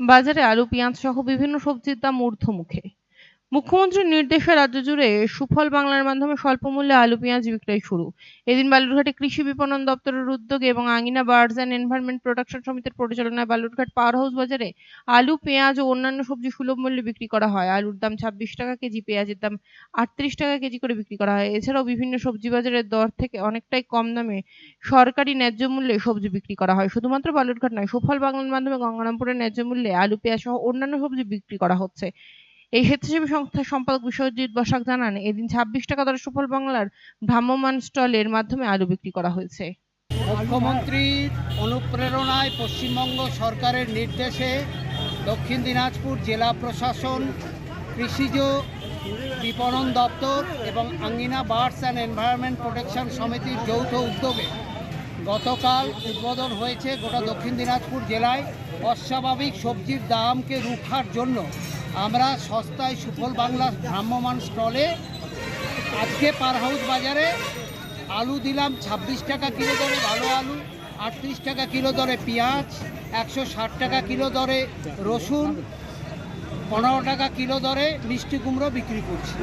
বাজারে আলু পেঁয়াজ সহ বিভিন্ন সবজির দাম ঊর্ধ্বমুখে। মুখ্যমন্ত্রীর নির্দেশে রাজ্য জুড়ে সুফল বাংলার মাধ্যমে স্বল্প মূল্যে আলু, পেঁয়াজ বিক্রয় শুরু। এদিন বালুরঘাটে কৃষি বিপণন দপ্তরের উদ্যোগে এবং আঙিনা বার্ডস অ্যান্ড এনভায়রনমেন্ট প্রোডাকশন সমিতির পরিচালনায় বালুরঘাট পাওয়ার হাউস বাজারে আলু, পেঁয়াজ ও অন্যান্য সবজি সুলভ মূল্যে বিক্রি করা হয়। আলুর দাম ছাব্বিশ টাকা কেজি, পেঁয়াজের দাম আটত্রিশ টাকা কেজি করে বিক্রি করা হয়। এছাড়াও বিভিন্ন সবজি বাজারের দর থেকে অনেকটাই কম দামে সরকারি ন্যায্য মূল্যে সবজি বিক্রি করা হয়। শুধুমাত্র বালুরঘাট নয়, সুফল বাংলার মাধ্যমে গঙ্গারামপুরের ন্যায্য মূল্যে আলু, পেঁয়াজ সহ অন্যান্য সবজি বিক্রি করা হচ্ছে। এই স্বেচ্ছাসেবী সংস্থার সম্পাদক বিশ্বজিৎ বসাক জানান, এদিন ছাব্বিশ টাকা দরে সুফল বাংলার ভ্রাম্যমান স্টলের মাধ্যমে আলু বিক্রি করা হয়েছে। মুখ্যমন্ত্রীর অনুপ্রেরণায় পশ্চিমবঙ্গ সরকারের নির্দেশে দক্ষিণ দিনাজপুর জেলা প্রশাসন, কৃষিজ বিপণন দপ্তর এবং Angina birds and environment protection সমিতির যৌথ উদ্যোগে গতকাল উদ্বোধন হয়েছে গোটা দক্ষিণ দিনাজপুর জেলায় অস্বাভাবিক সবজির দামকে রুখার জন্য আমরা সস্তায় সুফল বাংলা ভ্রাম্যমান স্টলে আজকে পার হাউস বাজারে আলু দিলাম ছাব্বিশ টাকা কিলো দরে ভালো আলু, আটত্রিশ টাকা কিলো দরে পেঁয়াজ, একশো ষাট টাকা কিলো দরে রসুন, পনেরো টাকা কিলো দরে মিষ্টি কুমড়ো বিক্রি করছি।